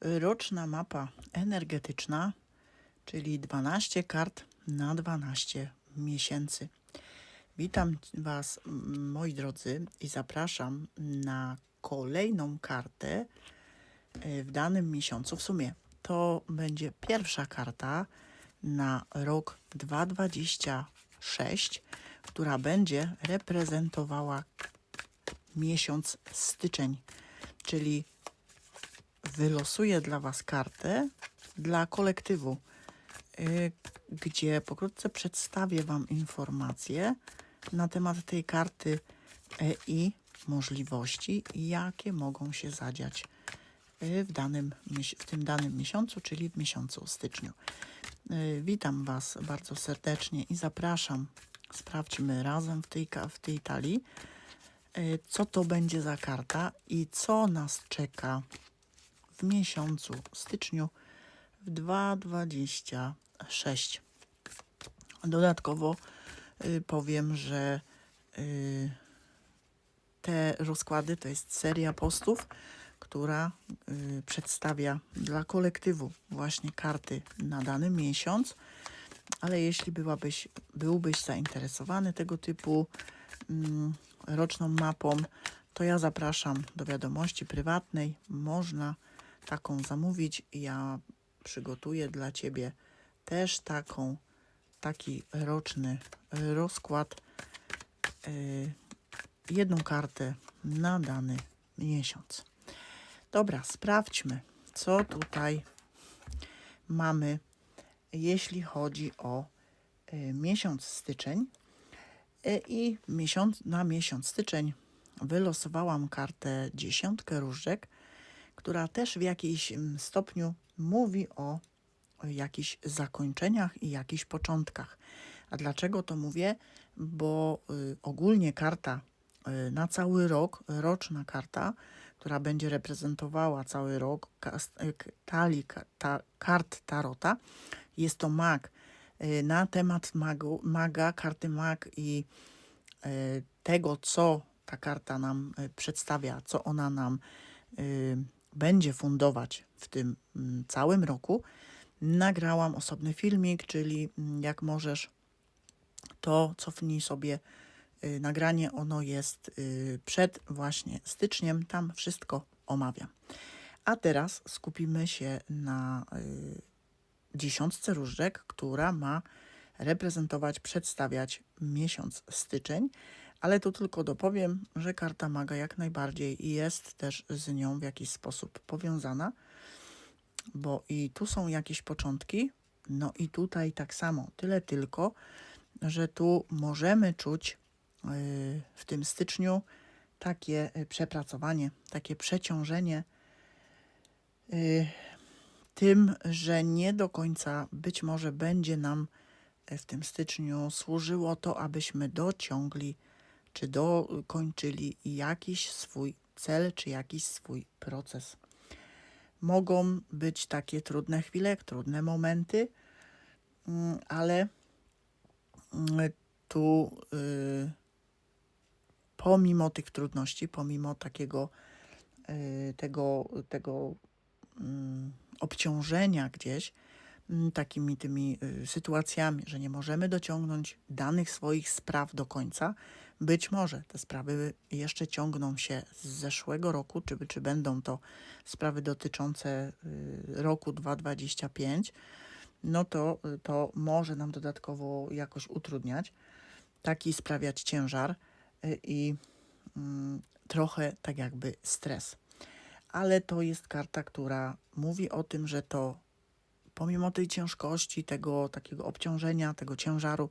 roczna mapa energetyczna, czyli 12 kart na 12 miesięcy. Witam Was, moi drodzy, i zapraszam na kolejną kartę e, w danym miesiącu. W sumie to będzie pierwsza karta na rok 2026, która będzie reprezentowała miesiąc styczeń, czyli wylosuję dla Was kartę dla kolektywu, y, gdzie pokrótce przedstawię Wam informacje na temat tej karty y, i możliwości, jakie mogą się zadziać y, w, danym, w tym danym miesiącu, czyli w miesiącu styczniu. Y, Witam Was bardzo serdecznie i zapraszam. Sprawdźmy razem w tej, w tej talii, co to będzie za karta i co nas czeka w miesiącu styczniu w 2.26. Dodatkowo y, powiem, że y, te rozkłady to jest seria postów, która y, przedstawia dla kolektywu właśnie karty na dany miesiąc. Ale jeśli byłabyś, byłbyś zainteresowany tego typu mm, roczną mapą, to ja zapraszam do wiadomości prywatnej. Można taką zamówić. Ja przygotuję dla Ciebie też taką, taki roczny rozkład. y, jedną kartę na dany miesiąc. Dobra, sprawdźmy, co tutaj mamy, jeśli chodzi o y, miesiąc styczeń. I miesiąc, na miesiąc styczeń wylosowałam kartę dziesiątkę różdżek, która też w jakimś mm, stopniu mówi o jakichś zakończeniach i jakichś początkach. A dlaczego to mówię? Bo y, ogólnie karta y, na cały rok, roczna karta, która będzie reprezentowała cały rok y, talii ta, kart Tarota, jest to mag. Y, na temat magu, maga, karty mag i y, tego, co ta karta nam y, przedstawia, co ona nam y, będzie fundować w tym mm, całym roku, nagrałam osobny filmik, czyli mm, jak możesz, to cofnij sobie y, nagranie. Ono jest y, przed właśnie styczniem, tam wszystko omawiam. A teraz skupimy się na y, dziesiątce różdżek, która ma reprezentować, przedstawiać miesiąc styczeń. Ale tu tylko dopowiem, że karta maga jak najbardziej jest też z nią w jakiś sposób powiązana, bo i tu są jakieś początki, no i tutaj tak samo. Tyle tylko, że tu możemy czuć y, w tym styczniu takie y, przepracowanie, takie przeciążenie y, tym, że nie do końca być może będzie nam w tym styczniu służyło to, abyśmy dociągli czy dokończyli jakiś swój cel, czy jakiś swój proces. Mogą być takie trudne chwile, trudne momenty, mm, ale mm, tu y, pomimo tych trudności, pomimo takiego y, tego, tego mm, obciążenia gdzieś, takimi tymi y, sytuacjami, że nie możemy dociągnąć danych swoich spraw do końca. Być może te sprawy jeszcze ciągną się z zeszłego roku, czy, czy będą to sprawy dotyczące y, roku 2025, no to, y, to może nam dodatkowo jakoś utrudniać, taki sprawiać ciężar y, i mm, trochę tak jakby stres. Ale to jest karta, która mówi o tym, że to pomimo tej ciężkości, tego takiego obciążenia, tego ciężaru,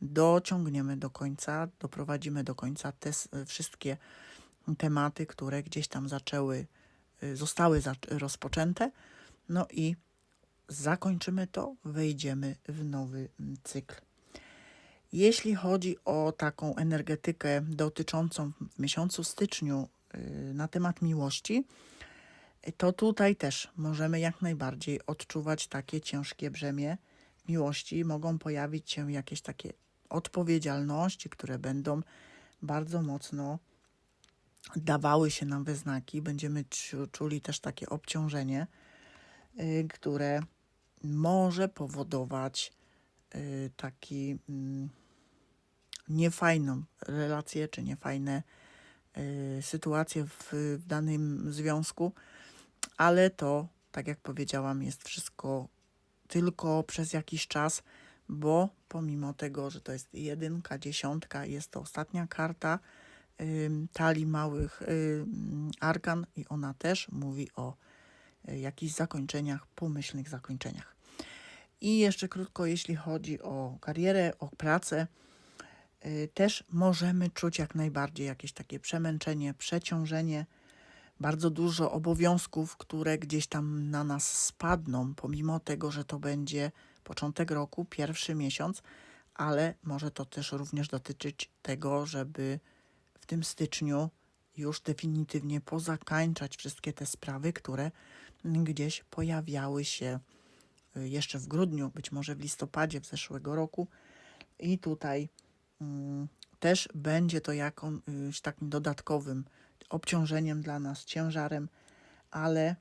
dociągniemy do końca, doprowadzimy do końca te s- wszystkie tematy, które gdzieś tam zaczęły, y, zostały rozpoczęte, no i zakończymy to, wejdziemy w nowy cykl. Jeśli chodzi o taką energetykę dotyczącą w miesiącu styczniu y, na temat miłości, to tutaj też możemy jak najbardziej odczuwać takie ciężkie brzemię miłości. Mogą pojawić się jakieś takie odpowiedzialności, które będą bardzo mocno dawały się nam we znaki. Będziemy czu- czuli też takie obciążenie y, które może powodować y, taki mm, niefajną relację, czy niefajne y, sytuacje w, w danym związku, ale to, tak jak powiedziałam, jest wszystko tylko przez jakiś czas, bo pomimo tego, że to jest jedynka, dziesiątka, jest to ostatnia karta ym, talii małych ym, arkan i ona też mówi o y, jakichś zakończeniach, pomyślnych zakończeniach. I jeszcze krótko, jeśli chodzi o karierę, o pracę, y, też możemy czuć jak najbardziej jakieś takie przemęczenie, przeciążenie, bardzo dużo obowiązków, które gdzieś tam na nas spadną, pomimo tego, że to będzie początek roku, pierwszy miesiąc, ale może to też również dotyczyć tego, żeby w tym styczniu już definitywnie pozakańczać wszystkie te sprawy, które gdzieś pojawiały się y, jeszcze w grudniu, być może w listopadzie w zeszłego roku. I tutaj mm, też będzie to jakimś takim dodatkowym obciążeniem dla nas, ciężarem, ale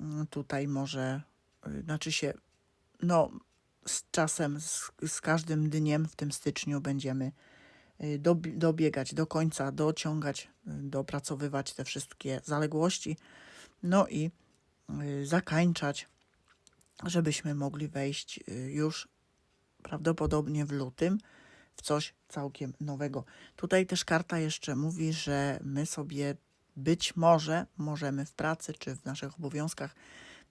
mm, tutaj może, y, znaczy się, no z czasem, z, z każdym dniem w tym styczniu będziemy y, dobi- dobiegać do końca, dociągać, y, dopracowywać te wszystkie zaległości, no i y, zakańczać, żebyśmy mogli wejść już prawdopodobnie w lutym w coś całkiem nowego. Tutaj też karta jeszcze mówi, że my sobie być może możemy w pracy czy w naszych obowiązkach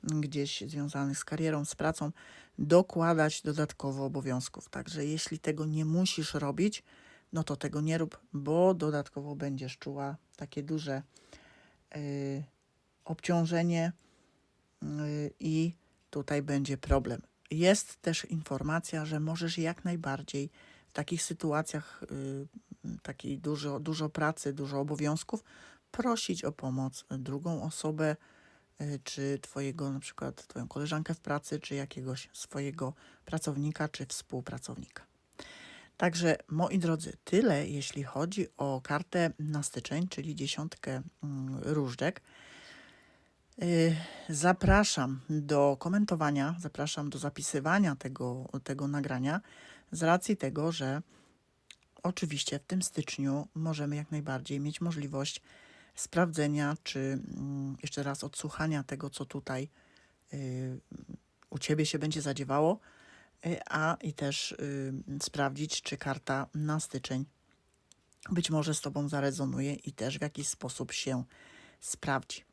gdzieś związanych z karierą, z pracą, dokładać dodatkowo obowiązków. Także jeśli tego nie musisz robić, no to tego nie rób, bo dodatkowo będziesz czuła takie duże y, obciążenie y, i tutaj będzie problem. Jest też informacja, że możesz jak najbardziej w takich sytuacjach, y, takiej dużo, dużo pracy, dużo obowiązków, prosić o pomoc drugą osobę, czy twojego, na przykład twoją koleżankę w pracy, czy jakiegoś swojego pracownika, czy współpracownika. Także moi drodzy, tyle jeśli chodzi o kartę na styczeń, czyli dziesiątkę mm, różdżek. Y, Zapraszam do komentowania, zapraszam do zapisywania tego, tego nagrania, z racji tego, że oczywiście w tym styczniu możemy jak najbardziej mieć możliwość sprawdzenia, czy mm, jeszcze raz odsłuchania tego, co tutaj y, u Ciebie się będzie zadziewało, y, a i też y, sprawdzić, czy karta na styczeń być może z Tobą zarezonuje i też w jakiś sposób się sprawdzi.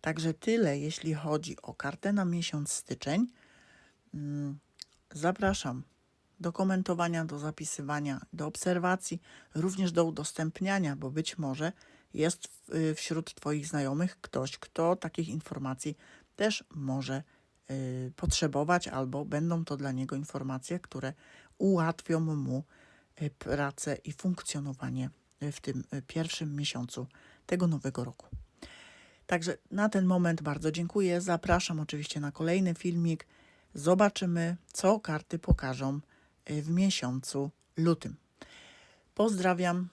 Także tyle, jeśli chodzi o kartę na miesiąc styczeń. Mm, Zapraszam do komentowania, do zapisywania, do obserwacji, również do udostępniania, bo być może jest y, wśród Twoich znajomych ktoś, kto takich informacji też może y, potrzebować, albo będą to dla niego informacje, które ułatwią mu y, pracę i funkcjonowanie w tym pierwszym miesiącu tego nowego roku. Także na ten moment bardzo dziękuję. Zapraszam oczywiście na kolejny filmik. Zobaczymy, co karty pokażą w miesiącu lutym. Pozdrawiam.